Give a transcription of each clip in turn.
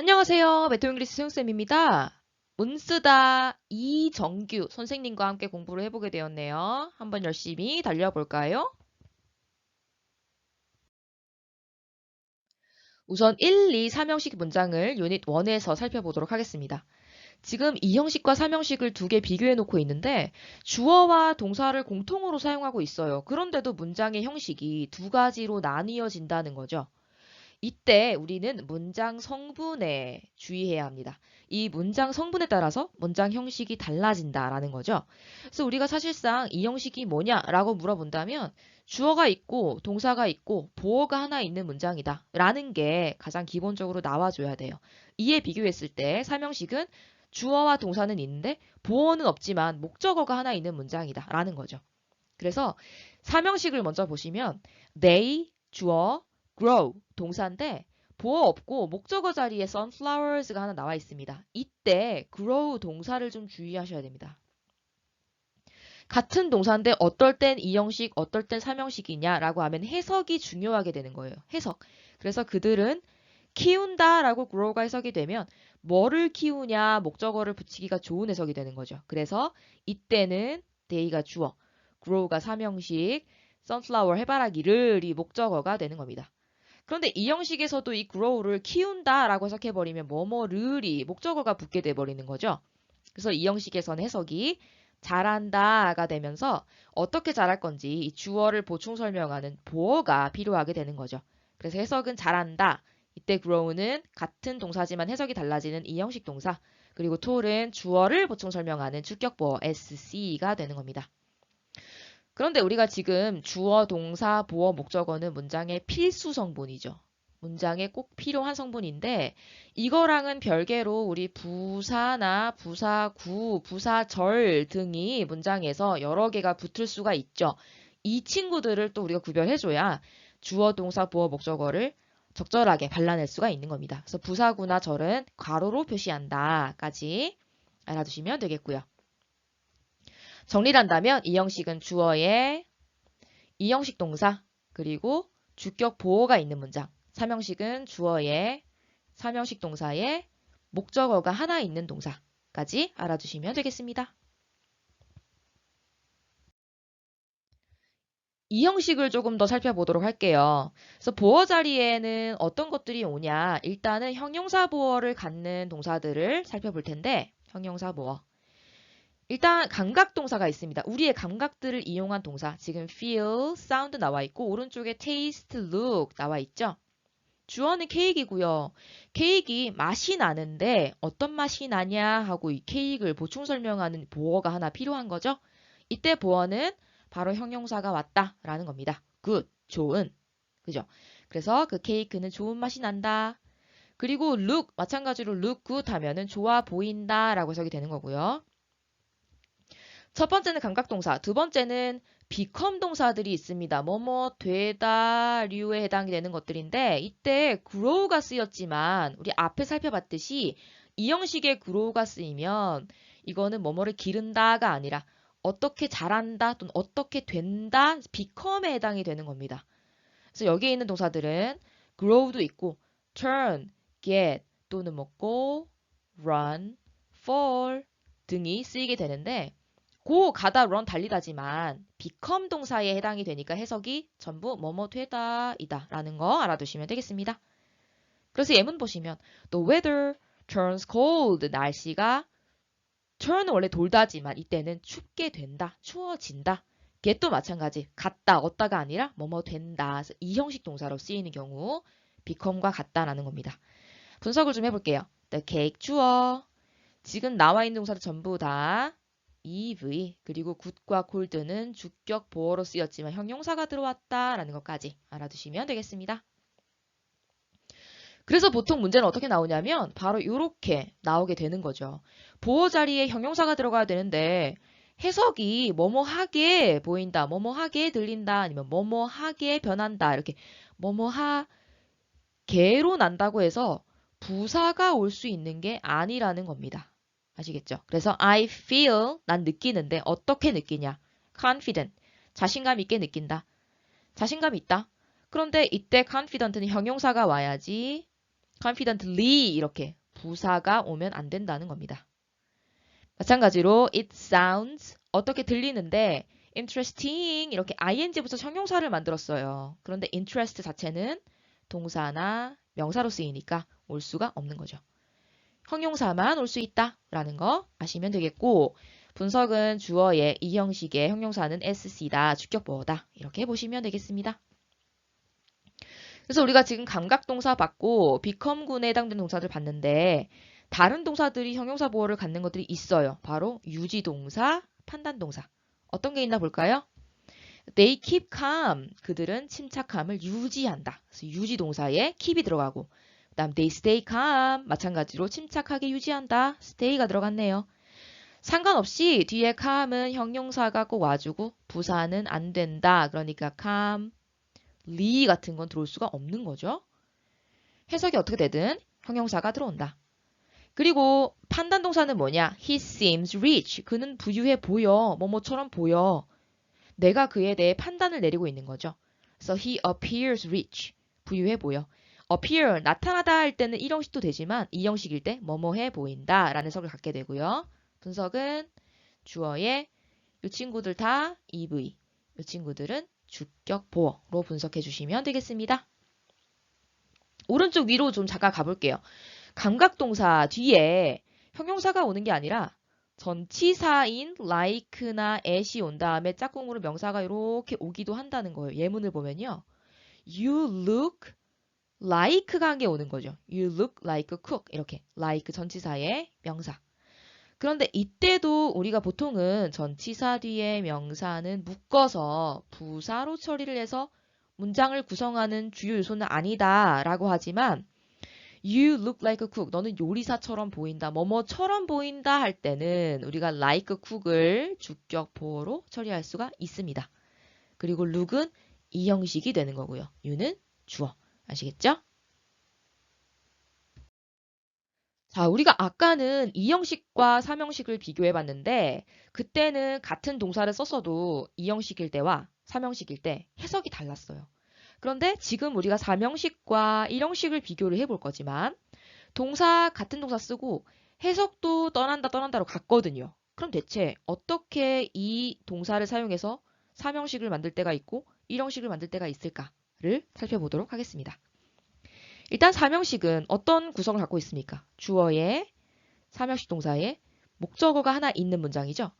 안녕하세요. 메토 잉글리스 소영쌤입니다. 문쓰다 이정규 선생님과 함께 공부를 해보게 되었네요. 한번 열심히 달려볼까요? 우선 1, 2, 3형식 문장을 유닛 1에서 살펴보도록 하겠습니다. 지금 2형식과 3형식을 두 개 비교해 놓고 있는데 주어와 동사를 공통으로 사용하고 있어요. 그런데도 문장의 형식이 두 가지로 나뉘어진다는 거죠. 이때 우리는 문장 성분에 주의해야 합니다. 이 문장 성분에 따라서 문장 형식이 달라진다라는 거죠. 그래서 우리가 사실상 이 형식이 뭐냐라고 물어본다면 주어가 있고 동사가 있고 보어가 하나 있는 문장이다 라는 게 가장 기본적으로 나와줘야 돼요. 이에 비교했을 때 3형식은 주어와 동사는 있는데 보어는 없지만 목적어가 하나 있는 문장이다 라는 거죠. 그래서 3형식을 먼저 보시면 they, 주어, grow 동사인데 보어 없고 목적어 자리에 sunflowers가 하나 나와 있습니다. 이때 grow 동사를 좀 주의하셔야 됩니다. 같은 동사인데 어떨 땐 2형식, 어떨 땐 3형식이냐라고 하면 해석이 중요하게 되는 거예요. 해석. 그래서 그들은 키운다라고 grow가 해석이 되면 뭐를 키우냐 목적어를 붙이기가 좋은 해석이 되는 거죠. 그래서 이때는 day가 주어, grow가 3형식, sunflower 해바라기를 이 목적어가 되는 겁니다. 그런데 이 형식에서도 이 grow를 키운다라고 해석해버리면 뭐뭐를이 목적어가 붙게 돼버리는 거죠. 그래서 이 형식에서는 해석이 잘한다가 되면서 어떻게 잘할 건지 이 주어를 보충 설명하는 보어가 필요하게 되는 거죠. 그래서 해석은 잘한다. 이때 grow는 같은 동사지만 해석이 달라지는 이 형식 동사. 그리고 to는 주어를 보충 설명하는 주격보어 SC가 되는 겁니다. 그런데 우리가 지금 주어, 동사, 보어, 목적어는 문장의 필수 성분이죠. 문장에 꼭 필요한 성분인데 이거랑은 별개로 우리 부사나 부사구, 부사절 등이 문장에서 여러 개가 붙을 수가 있죠. 이 친구들을 또 우리가 구별해줘야 주어, 동사, 보어, 목적어를 적절하게 발라낼 수가 있는 겁니다. 그래서 부사구나 절은 괄호로 표시한다까지 알아두시면 되겠고요. 정리를 한다면 이 형식은 주어에 이 형식 동사 그리고 주격 보호가 있는 문장 3형식은 주어에 3형식 동사에 목적어가 하나 있는 동사까지 알아두시면 되겠습니다. 이 형식을 조금 더 살펴보도록 할게요. 그래서 보어 자리에는 어떤 것들이 오냐 일단은 형용사 보어를 갖는 동사들을 살펴볼 텐데 형용사 보어 일단 감각 동사가 있습니다. 우리의 감각들을 이용한 동사. 지금 feel, sound 나와 있고 오른쪽에 taste, look 나와 있죠. 주어는 케이크이고요. 케이크 맛이 나는데 어떤 맛이 나냐 하고 이 케이크를 보충 설명하는 보어가 하나 필요한 거죠. 이때 보어는 바로 형용사가 왔다라는 겁니다. good, 좋은. 그죠? 그래서 그 케이크는 좋은 맛이 난다. 그리고 look 마찬가지로 look good 하면은 좋아 보인다라고 해석이 되는 거고요. 첫 번째는 감각동사, 두 번째는 become 동사들이 있습니다. 뭐뭐 되다 류에 해당이 되는 것들인데 이때 grow가 쓰였지만 우리 앞에 살펴봤듯이 이 형식의 grow가 쓰이면 이거는 뭐뭐를 기른다가 아니라 어떻게 잘한다 또는 어떻게 된다 become에 해당이 되는 겁니다. 그래서 여기에 있는 동사들은 grow도 있고 turn, get 또는 뭐 go, run, fall 등이 쓰이게 되는데 고 가다 run 달리다지만 become 동사에 해당이 되니까 해석이 전부 뭐뭐 되다 이다 라는 거 알아두시면 되겠습니다. 그래서 예문 보시면 the weather turns cold 날씨가 turn은 원래 돌다지만 이때는 춥게 된다 추워진다 get도 마찬가지 같다 얻다가 아니라 뭐뭐 된다 이 형식 동사로 쓰이는 경우 become과 같다라는 겁니다. 분석을 좀 해볼게요. the cake 주어 지금 나와 있는 동사들 전부 다 EV 그리고 굿과 콜드는 주격 보어로 쓰였지만 형용사가 들어왔다라는 것까지 알아두시면 되겠습니다. 그래서 보통 문제는 어떻게 나오냐면 바로 이렇게 나오게 되는 거죠. 보어 자리에 형용사가 들어가야 되는데 해석이 뭐뭐하게 보인다, 뭐뭐하게 들린다, 아니면 뭐뭐하게 변한다 이렇게 뭐뭐하게로 난다고 해서 부사가 올 수 있는 게 아니라는 겁니다. 아시겠죠? 그래서 I feel 난 느끼는데 어떻게 느끼냐? confident 자신감 있게 느낀다. 자신감 있다. 그런데 이때 confident는 형용사가 와야지 confidently 이렇게 부사가 오면 안 된다는 겁니다. 마찬가지로 it sounds 어떻게 들리는데 interesting 이렇게 ing부터 형용사를 만들었어요. 그런데 interest 자체는 동사나 명사로 쓰이니까 올 수가 없는 거죠. 형용사만 올 수 있다라는 거 아시면 되겠고 분석은 주어의 이 형식의 형용사는 sc다, 주격보어다 이렇게 보시면 되겠습니다. 그래서 우리가 지금 감각동사 받고 become군에 해당되는 동사들 봤는데 다른 동사들이 형용사 보어를 갖는 것들이 있어요. 바로 유지동사, 판단동사. 어떤 게 있나 볼까요? They keep calm. 그들은 침착함을 유지한다. 그래서 유지동사에 keep이 들어가고 그 다음 they stay calm. 마찬가지로 침착하게 유지한다. stay가 들어갔네요. 상관없이 뒤에 calm은 형용사가 꼭 와주고 부사는 안 된다. 그러니까 calm, 리 같은 건 들어올 수가 없는 거죠. 해석이 어떻게 되든 형용사가 들어온다. 그리고 판단 동사는 뭐냐? He seems rich. 그는 부유해 보여. 뭐뭐처럼 보여. 내가 그에 대해 판단을 내리고 있는 거죠. 그래서 he appears rich. 부유해 보여. Appear 나타나다 할 때는 1형식도 되지만 2형식일 때 뭐뭐해 보인다 라는 해석을 갖게 되고요. 분석은 주어에 이 친구들 다 EV, 이 친구들은 주격 보어로 분석해 주시면 되겠습니다. 오른쪽 위로 좀 잠깐 가볼게요. 감각동사 뒤에 형용사가 오는 게 아니라 전치사인 like나 at이 온 다음에 짝꿍으로 명사가 이렇게 오기도 한다는 거예요. 예문을 보면요. You look like가 한 게 오는 거죠. You look like a cook 이렇게 like 전치사의 명사. 그런데 이때도 우리가 보통은 전치사 뒤에 명사는 묶어서 부사로 처리를 해서 문장을 구성하는 주요 요소는 아니다 라고 하지만 You look like a cook. 너는 요리사처럼 보인다. 뭐뭐처럼 보인다 할 때는 우리가 like a cook을 주격 보어로 처리할 수가 있습니다. 그리고 look은 이 형식이 되는 거고요. you는 주어. 아시겠죠? 자, 우리가 아까는 이형식과 삼형식을 비교해 봤는데 그때는 같은 동사를 썼어도 이형식일 때와 삼형식일 때 해석이 달랐어요. 그런데 지금 우리가 삼형식과 일형식을 비교를 해 볼 거지만 동사 같은 동사 쓰고 해석도 떠난다 떠난다로 갔거든요. 그럼 대체 어떻게 이 동사를 사용해서 삼형식을 만들 때가 있고 일형식을 만들 때가 있을까 를 살펴보도록 하겠습니다. 일단 삼형식은 어떤 구성을 갖고 있습니까? 주어에 삼형식 동사에 목적어가 하나 있는 문장이죠.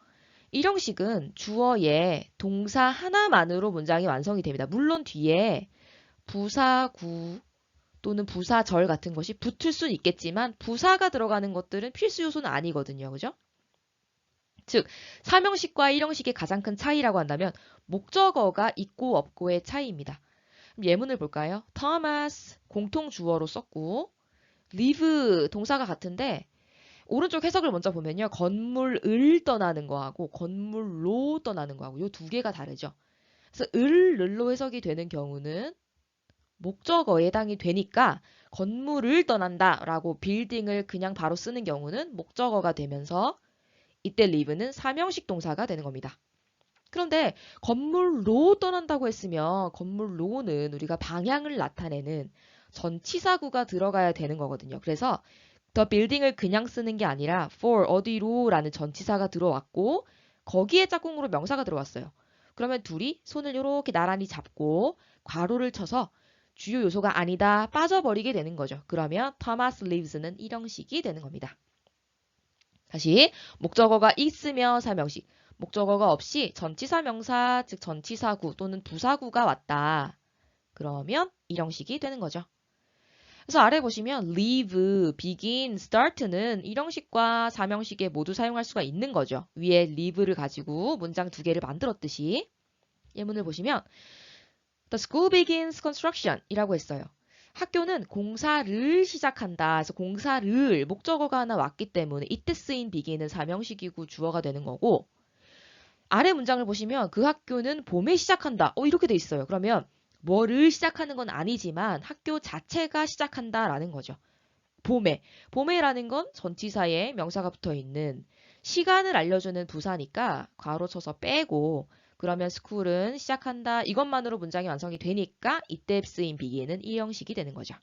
일형식은 주어에 동사 하나만으로 문장이 완성이 됩니다. 물론 뒤에 부사구 또는 부사절 같은 것이 붙을 수는 있겠지만 부사가 들어가는 것들은 필수 요소는 아니거든요. 그죠? 즉, 삼형식과 일형식의 가장 큰 차이라고 한다면 목적어가 있고 없고의 차이입니다. 예문을 볼까요? Thomas 공통 주어로 썼고 live 동사가 같은데 오른쪽 해석을 먼저 보면요. 건물을 떠나는 거하고 건물로 떠나는 거하고 이두 개가 다르죠. 그래서 을, 을로 해석이 되는 경우는 목적어에 해당이 되니까 건물을 떠난다 라고 빌딩을 그냥 바로 쓰는 경우는 목적어가 되면서 이때 live는 삼형식 동사가 되는 겁니다. 그런데 건물로 떠난다고 했으면 건물로는 우리가 방향을 나타내는 전치사구가 들어가야 되는 거거든요. 그래서 the building을 그냥 쓰는 게 아니라 for 어디로 라는 전치사가 들어왔고 거기에 짝꿍으로 명사가 들어왔어요. 그러면 둘이 손을 이렇게 나란히 잡고 괄호를 쳐서 주요 요소가 아니다 빠져버리게 되는 거죠. 그러면 Thomas lives는 일형식이 되는 겁니다. 다시 목적어가 있으며 사명식 목적어가 없이 전치사 명사 즉 전치사구 또는 부사구가 왔다. 그러면 일형식이 되는 거죠. 그래서 아래 보시면 leave, begin, start는 일형식과 사명식에 모두 사용할 수가 있는 거죠. 위에 leave를 가지고 문장 두 개를 만들었듯이 예문을 보시면 The school begins construction 이라고 했어요. 학교는 공사를 시작한다. 그래서 공사를 목적어가 하나 왔기 때문에 이때 쓰인 begin은 사명식이고 주어가 되는 거고 아래 문장을 보시면 그 학교는 봄에 시작한다. 어, 이렇게 돼 있어요. 그러면 뭐를 시작하는 건 아니지만 학교 자체가 시작한다라는 거죠. 봄에. 봄에라는 건 전치사에 명사가 붙어 있는 시간을 알려주는 부사니까 괄호 쳐서 빼고 그러면 스쿨은 시작한다. 이것만으로 문장이 완성이 되니까 이때 쓰인 비기는 이 형식이 되는 거죠.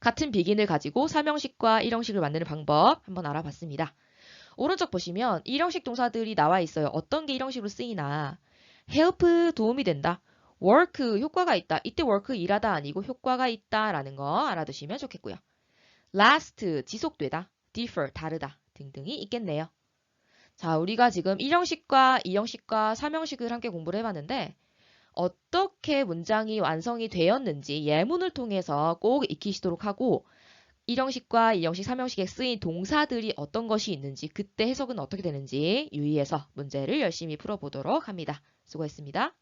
같은 비긴을 가지고 3형식과 1형식을 만드는 방법 한번 알아봤습니다. 오른쪽 보시면 1형식 동사들이 나와 있어요. 어떤 게 1형식으로 쓰이나 help 도움이 된다. work 효과가 있다. 이때 work 일하다 아니고 효과가 있다라는 거 알아두시면 좋겠고요. last 지속되다. differ 다르다 등등이 있겠네요. 자, 우리가 지금 1형식과 2형식과 3형식을 함께 공부를 해봤는데 어떻게 문장이 완성이 되었는지 예문을 통해서 꼭 익히시도록 하고 1형식과 2형식, 3형식에 쓰인 동사들이 어떤 것이 있는지 그때 해석은 어떻게 되는지 유의해서 문제를 열심히 풀어보도록 합니다. 수고했습니다.